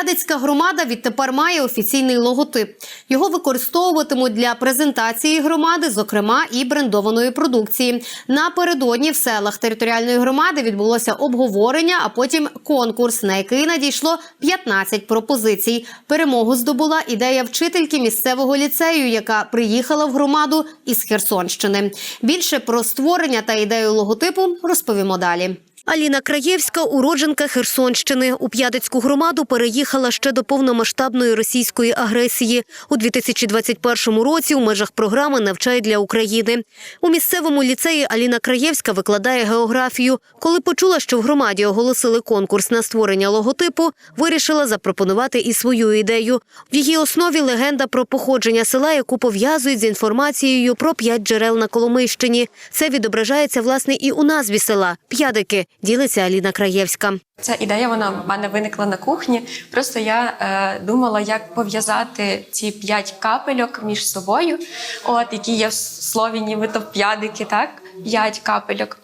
П'ядицька громада відтепер має офіційний логотип. Його використовуватимуть для презентації громади, зокрема і брендованої продукції. Напередодні в селах територіальної громади відбулося обговорення, а потім конкурс, на який надійшло 15 пропозицій. Перемогу здобула ідея вчительки місцевого ліцею, яка приїхала в громаду із Херсонщини. Більше про створення та ідею логотипу розповімо далі. Аліна Краєвська, уродженка Херсонщини, у П'ядицьку громаду переїхала ще до повномасштабної російської агресії. У 2021 році у межах програми «Навчай для України». У місцевому ліцеї Аліна Краєвська викладає географію. Коли почула, що в громаді оголосили конкурс на створення логотипу, вирішила запропонувати і свою ідею. В її основі легенда про походження села, яку пов'язують з інформацією про п'ять джерел на Коломийщині. Це відображається власне і у назві села П'ядики. Ділиться Аліна Краєвська. Ця ідея вона в мене виникла на кухні. Просто я е, думала, як пов'язати ці п'ять капельок між собою, от які є в слові, нібито п'ядики, так? П'ять капельок,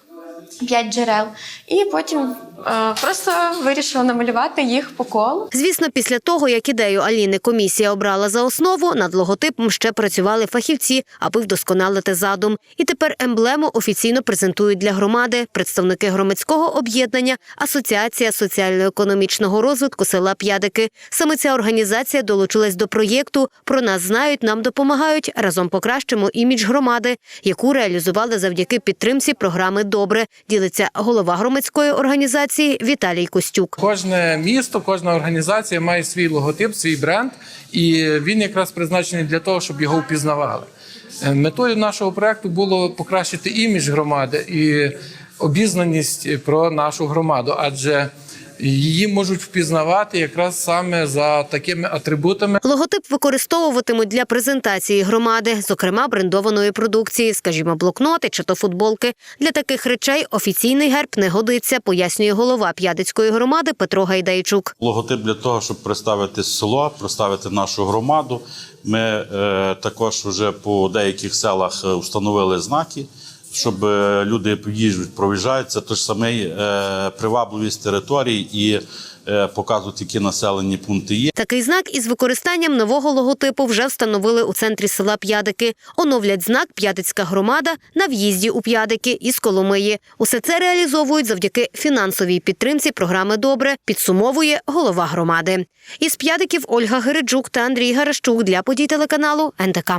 п'ять джерел. І потім е, просто вирішила намалювати їх по колу. Звісно, після того, як ідею Аліни комісія обрала за основу, над логотипом ще працювали фахівці, аби вдосконалити задум. І тепер емблему офіційно презентують для громади представники громадського об'єднання Асоціація соціально-економічного розвитку села П'ядики. Саме ця організація долучилась до проєкту Про нас знають, нам допомагають. Разом покращимо імідж громади, яку реалізували завдяки підтримці програми Добре. Ділиться голова громадської організації Віталій Костюк. Кожне місто, кожна організація має свій логотип, свій бренд, і він якраз призначений для того, щоб його впізнавали. Е, Метою нашого проекту було покращити імідж громади і обізнаність про нашу громаду, адже її можуть впізнавати якраз саме за такими атрибутами. Логотип використовуватимуть для презентації громади, зокрема брендованої продукції, скажімо, блокноти чи то футболки. Для таких речей офіційний герб не годиться, пояснює голова П'ядицької громади Петро Гайдайчук. Логотип для того, щоб представити село, представити нашу громаду. Ми е, також вже по деяких селах е, встановили знаки, щоб е, люди їжджуть, проїжджають. Це той ж самий е, привабливість територій і е, показують, які населені пункти є. Такий знак із використанням нового логотипу вже встановили у центрі села П'ядики. Оновлять знак П'ядицька громада на в'їзді у П'ядики із Коломиї. Усе це реалізовують завдяки фінансовій підтримці програми Добре, підсумовує голова громади. Із П'ядиків Ольга Гереджук та Андрій Гарашчук для подій телеканалу НТК.